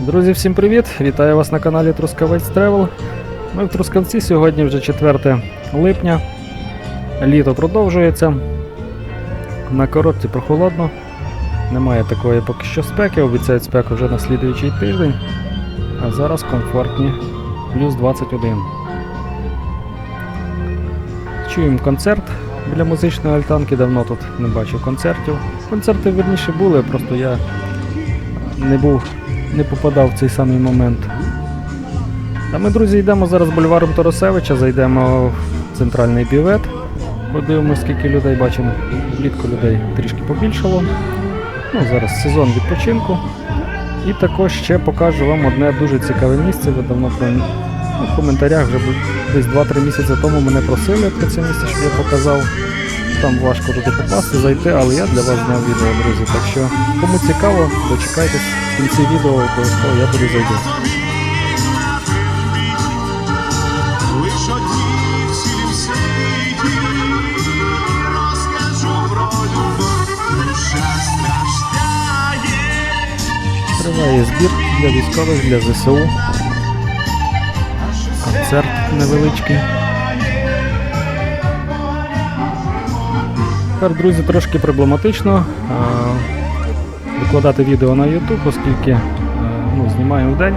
Друзі, всім привіт! Вітаю вас на каналі Трускавець Тревел. Ми в Трускавці сьогодні вже 4 липня. Літо продовжується. На коротці прохолодно. Немає такої поки що спеки, обіцяють спеку вже на слідуючий тиждень. А зараз комфортні плюс 21. Чуємо концерт біля музичної альтанки, давно тут не бачив концертів. Концерти верніше були, просто я не був, не попадав в цей самий момент. А ми, друзі, йдемо зараз бульваром Тарасевича, зайдемо в центральний бівет. Подивимось, скільки людей бачимо. Влітку людей трішки побільшало. Ну, зараз сезон відпочинку. І також ще покажу вам одне дуже цікаве місце. Ви давно ну, в коментарях вже десь 2-3 місяці тому мене просили про це місце, щоб я показав. Там важко туди попасти, зайти, але я для вас зняв відео, друзі. Так що, кому цікаво, дочекайтесь в кінці відео, обов'язково я туди зайду. Триває збір для військових, для ЗСУ. Концерт невеличкий. Тепер, друзі, трошки проблематично а, викладати відео на YouTube, оскільки е, ну, знімаю в день.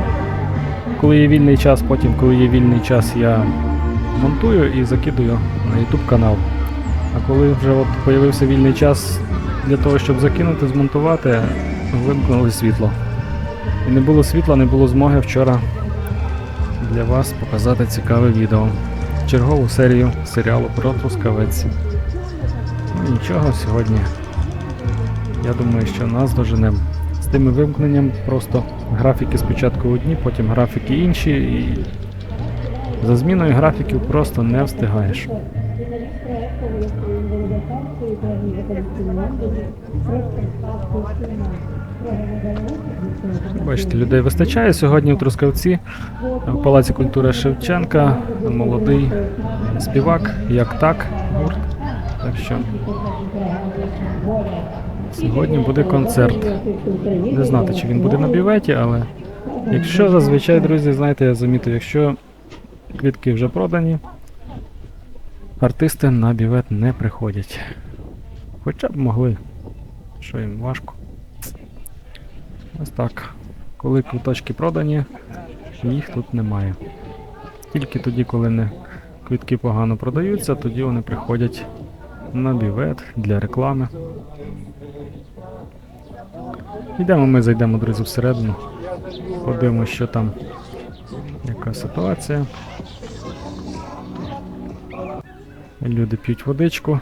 Коли є вільний час, потім, коли є вільний час, я монтую і закидую на YouTube канал. А коли вже от появився вільний час для того, щоб закинути, змонтувати, вимкнули світло. І не було світла, не було змоги вчора для вас показати цікаве відео. Чергову серію серіалу про трускавець. Нічого, сьогодні. Я думаю, що нас доженемо. З тими вимкненням просто графіки спочатку одні, потім графіки інші, і за зміною графіків просто не встигаєш. Бачите, людей вистачає сьогодні в Трускавці, в Палаці культури Шевченка, молодий співак, як так, гурт. Так що сьогодні буде концерт. Не знати, чи він буде на біветі, але якщо зазвичай, друзі, знаєте, я замітив, якщо квітки вже продані, артисти на бівет не приходять. Хоча б могли. Що їм важко. Ось так. Коли квиточки продані, їх тут немає. Тільки тоді, коли не квитки погано продаються, тоді вони приходять на бівет для реклами. Йдемо, ми зайдемо, друзі, всередину. Подивимося, що там, яка ситуація. Люди п'ють водичку.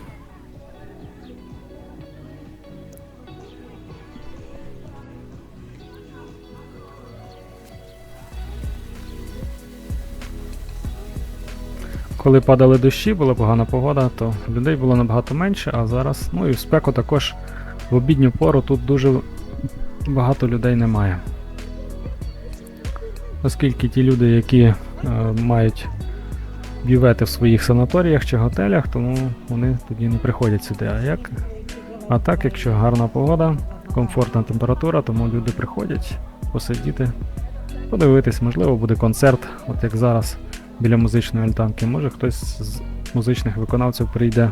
Коли падали дощі, була погана погода, то людей було набагато менше, а зараз, ну і в спеку також в обідню пору тут дуже багато людей немає. Оскільки ті люди, які е, мають бювети в своїх санаторіях чи готелях, тому вони тоді не приходять сюди. А як? А так, якщо гарна погода, комфортна температура, тому люди приходять посидіти, подивитись, можливо, буде концерт, от як зараз біля музичної альтанки. Може хтось з музичних виконавців прийде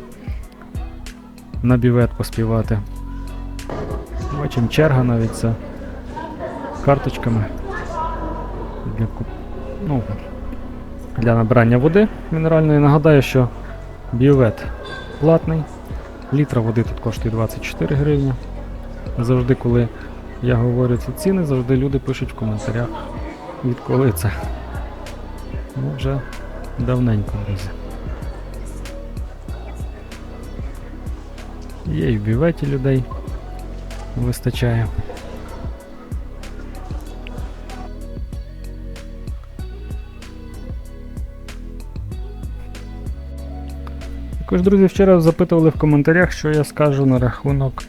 на бівет поспівати. Бачимо черга навіть за карточками для, ну, для набирання води мінеральної. Нагадаю, що бівет платний. Літра води тут коштує 24 гривні. Завжди, коли я говорю ці ціни, завжди люди пишуть в коментарях, відколи це. Ну, вже давненько, друзі. Є і в бюветі людей вистачає. Також, друзі, вчора запитували в коментарях, що я скажу на рахунок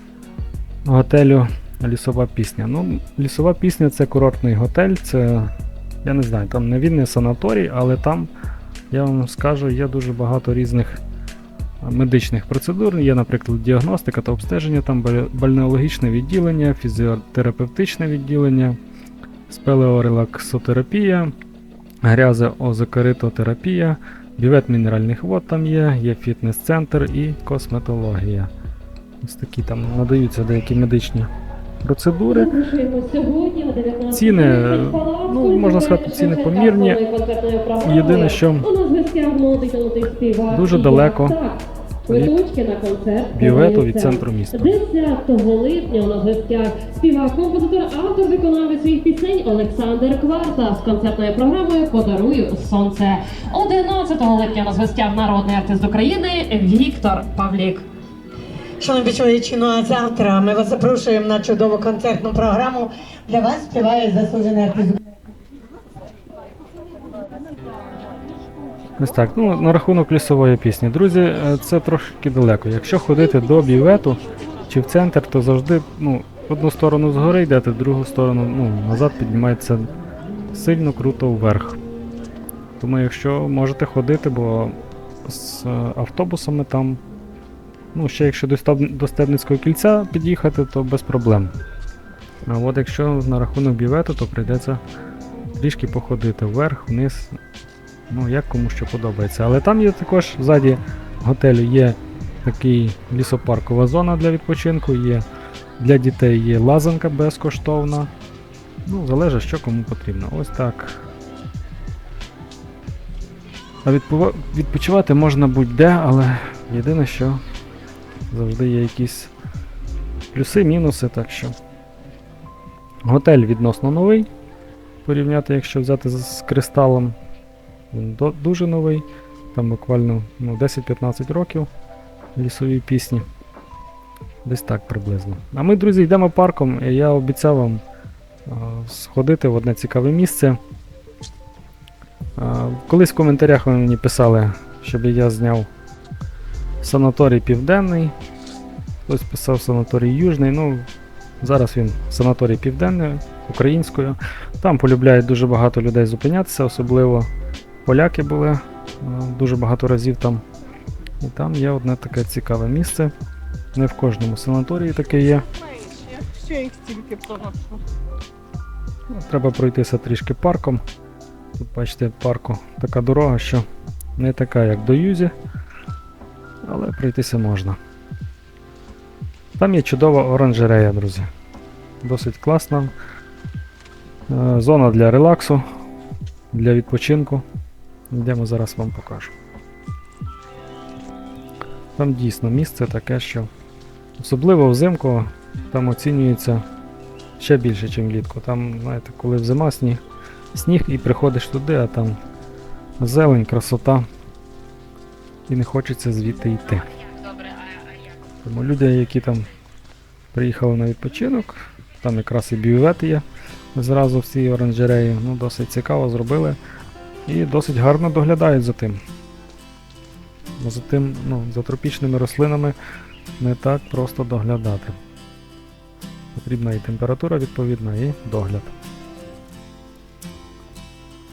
готелю Лісова пісня. Ну, лісова пісня це курортний готель, це я не знаю, там не не санаторій, але там, я вам скажу, є дуже багато різних медичних процедур. Є, наприклад, діагностика та обстеження, там бальнеологічне відділення, фізіотерапевтичне відділення, спелеорелаксотерапія, грязеозокоритотерапія, бювет мінеральних вод там є, є фітнес-центр і косметологія. Ось такі там надаються деякі медичні процедури. Сьогодні о 19 Ціни, ну, можна сказати, ціни помірні. Єдине, що дуже далеко Квиточки на концерт бювету від центру міста. 10 липня у нас гостях співак, композитор, автор виконавець своїх пісень Олександр Кварта з концертною програмою Подарую сонце. 11 липня у нас гостях народний артист України Віктор Павлік. Шановні чоловічі, ну а завтра ми вас запрошуємо на чудову концертну програму. Для вас співає заслужений артист. Ось так. Ну, на рахунок лісової пісні. Друзі, е, це трошки далеко. Якщо ходити до бювету чи в центр, то завжди ну, одну сторону згори йдете, в другу сторону ну, назад піднімається сильно круто вверх. Тому якщо можете ходити, бо з е, автобусами там, ну, ще якщо до, Стебницького кільця під'їхати, то без проблем. А от якщо на рахунок бювету, то прийдеться трішки походити вверх, вниз, Ну, як кому що подобається. Але там є також ззаді готелю є такий лісопаркова зона для відпочинку, є для дітей є лазанка безкоштовна. Ну, залежить, що кому потрібно. Ось так. А відпочивати можна будь-де, але єдине, що завжди є якісь плюси, мінуси, так що. Готель відносно новий. Порівняти, якщо взяти з кристалом. Він дуже новий, там буквально ну, 10-15 років лісові пісні. Десь так приблизно. А ми, друзі, йдемо парком, і я обіцяв вам а, сходити в одне цікаве місце. А, колись в коментарях ви мені писали, щоб я зняв санаторій Південний. Хтось писав санаторій Южний. Ну, зараз він санаторій Південний українською. Там полюбляють дуже багато людей зупинятися, особливо поляки були е, дуже багато разів там. І там є одне таке цікаве місце. Не в кожному санаторії таке є. Проношу. Треба пройтися трішки парком. Тут, бачите, парку така дорога, що не така, як до Юзі, але пройтися можна. Там є чудова оранжерея, друзі. Досить класна. Е, Зона для релаксу, для відпочинку. Йдемо зараз вам покажу. Там дійсно місце таке, що особливо взимку там оцінюється ще більше, ніж влітку. Там, знаєте, коли зима сніг, сніг і приходиш туди, а там зелень, красота. І не хочеться звідти йти. Тому люди, які там приїхали на відпочинок, там якраз і бювет є зразу в цій оранжереї, ну досить цікаво зробили. І досить гарно доглядають за тим. Бо за тим, ну, за тропічними рослинами не так просто доглядати. Потрібна і температура відповідна, і догляд.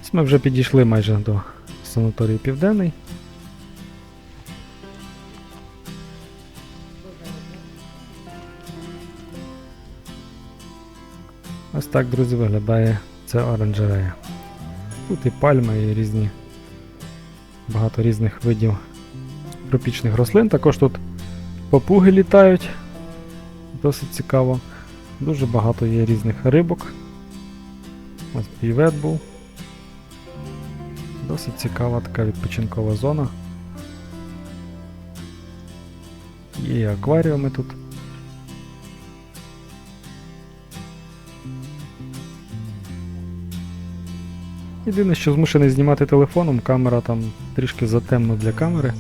Ось Ми вже підійшли майже до санаторію Південний. Так, друзі, виглядає ця оранжерея. Тут і пальми, і різні багато різних видів тропічних рослин. Також тут папуги літають. Досить цікаво. Дуже багато є різних рибок. Ось півет був. Досить цікава така відпочинкова зона. І акваріуми тут. Єдине, що змушений знімати телефоном, камера там трішки затемно для камери.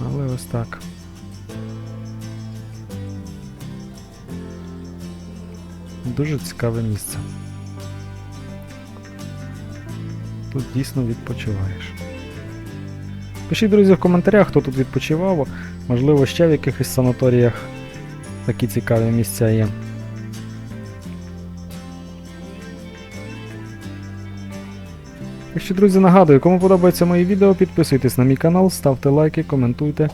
Але ось так. Дуже цікаве місце. Тут дійсно відпочиваєш. Пишіть, друзі, в коментарях, хто тут відпочивав. Можливо, ще в якихось санаторіях такі цікаві місця є. Якщо, друзі, нагадую, кому подобається мої відео, підписуйтесь на мій канал, ставте лайки, коментуйте.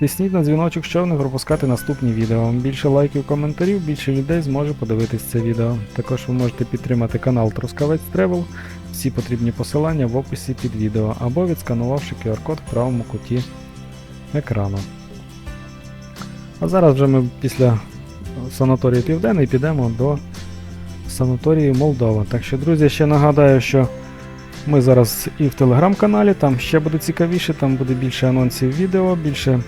Тисніть на дзвіночок, щоб не пропускати наступні відео. Більше лайків, коментарів, більше людей зможе подивитись це відео. Також ви можете підтримати канал Трускавець Travel. Всі потрібні посилання в описі під відео або відсканувавши QR-код в правому куті екрану. А зараз вже ми після санаторію Південний підемо до санаторію Молдова. Так що, друзі, ще нагадаю, що ми зараз і в телеграм-каналі, там ще буде цікавіше, там буде більше анонсів відео, більше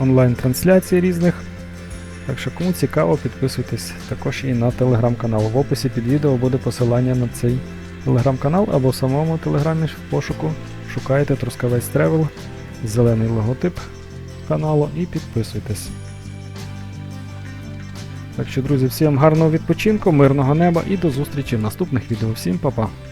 онлайн-трансляцій різних. Так що, кому цікаво, підписуйтесь також і на телеграм-канал. В описі під відео буде посилання на цей телеграм-канал або в самому телеграмі в пошуку. Шукайте Трускавець Travel, зелений логотип каналу і підписуйтесь. Так що, друзі, всім гарного відпочинку, мирного неба і до зустрічі в наступних відео. Всім па-па!